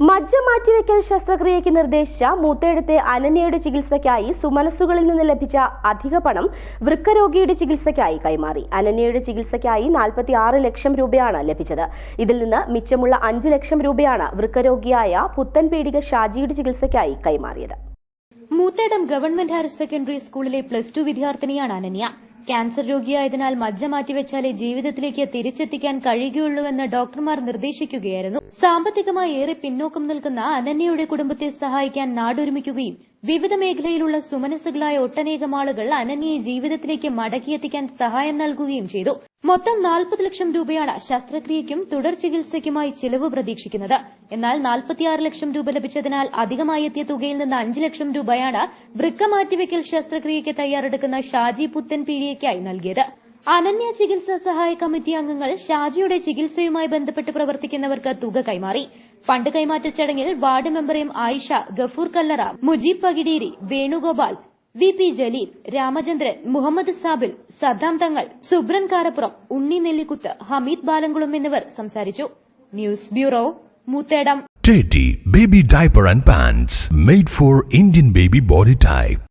മജ്ജ മാറ്റിവെക്കൽ ശസ്ത്രക്രിയയ്ക്ക് നിർദ്ദേശിച്ച മൂത്തെഴുത്തെ അനന്യയുടെ ചികിത്സയ്ക്കായി സുമനസ്സുകളിൽ നിന്ന് ലഭിച്ച അധിക പണം വൃക്കരോഗിയുടെ ചികിത്സയ്ക്കായി കൈമാറി. അനന്യയുടെ ചികിത്സയ്ക്കായി നാൽപ്പത്തി ആറ് ലക്ഷം രൂപയാണ് ലഭിച്ചത്. ഇതിൽ നിന്ന് മിച്ചമുള്ള അഞ്ച് ലക്ഷം രൂപയാണ് വൃക്കരോഗിയായ പുത്തൻ പീഡിക ഷാജിയുടെ ചികിത്സയ്ക്കായി കൈമാറിയത്. മൂത്തേടം ഗവൺമെന്റ് ഹയർ സെക്കൻഡറി സ്കൂളിലെ പ്ലസ് ടു വിദ്യാർത്ഥിനിയാണ് അനന്യ. ക്യാൻസർ രോഗിയായതിനാൽ മജ്ജ മാറ്റിവെച്ചാലേ ജീവിതത്തിലേക്ക് തിരിച്ചെത്തിക്കാൻ കഴിയുകയുള്ളൂവെന്ന് ഡോക്ടർമാർ നിർദ്ദേശിക്കുകയായിരുന്നു. സാമ്പത്തികമായി ഏറെ പിന്നോക്കം നിൽക്കുന്ന അനന്യയുടെ കുടുംബത്തെ സഹായിക്കാൻ നാടൊരുമിക്കുകയും വിവിധ മേഖലയിലുള്ള സുമനസ്സുകളായ ഒട്ടനേകം ആളുകൾ അനന്യയെ ജീവിതത്തിലേക്ക് മടക്കിയെത്തിക്കാൻ സഹായം നൽകുകയും ചെയ്തു. മൊത്തം നാൽപ്പത് ലക്ഷം രൂപയാണ് ശസ്ത്രക്രിയയ്ക്കും തുടർ ചികിത്സയ്ക്കുമായി ചിലവ് പ്രതീക്ഷിക്കുന്നത്. എന്നാൽ നാൽപ്പത്തിയാറ് ലക്ഷം രൂപ ലഭിച്ചതിനാൽ അധികമായി എത്തിയ തുകയിൽ നിന്ന് അഞ്ച് ലക്ഷം രൂപയാണ് വൃക്ക മാറ്റിവെക്കൽ ശസ്ത്രക്രിയയ്ക്ക് തയ്യാറെടുക്കുന്ന ഷാജി പുത്തൻ പീഡിയയ്ക്കായി നൽകിയത്. അനന്യ ചികിത്സാ സഹായ കമ്മിറ്റി അംഗങ്ങൾ ഷാജിയുടെ ചികിത്സയുമായി ബന്ധപ്പെട്ട് പ്രവർത്തിക്കുന്നവർക്ക് തുക കൈമാറി. ഫണ്ട് കൈമാറ്റ ചടങ്ങിൽ ward member M Ayisha Gafoor Kallara Mujeeb Pakideeri Venugopal V P Jaleel Ramachandran Muhammad Sabil Saddam Thangal Subran Karappuram Unni Nellikuth Hameed Balamkulam എന്നിവർ സംസാരിച്ചു news bureau Moothedam Teddy Baby and Pants made for Indian baby body type.